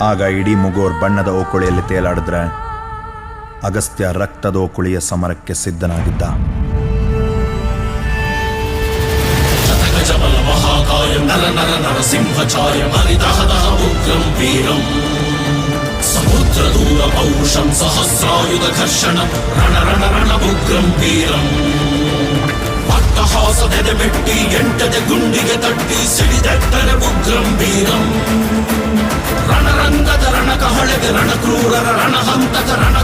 ಆಗ ಇಡೀ ಮುಗೋರ್ ಬಣ್ಣದ ಓಕುಳಿಯಲ್ಲಿ ತೇಲಾಡಿದ್ರೆ ಅಗಸ್ತ್ಯ ರಕ್ತದ ಓಕುಳಿಯ ಸಮರಕ್ಕೆ ಸಿದ್ಧನಾಗಿದ್ದ. ಸಹಸ್ರಾಯುಧ ಘರ್ಷಣ ಉಗ್ರಂ ವೀರಂ. ಗುಂಡಿಗೆ ತಟ್ಟಿ, ಸಿಡಿದೆಟ್ಟರೆ ಉಗ್ರಂ ವೀರಂ ರಣರಂಗದ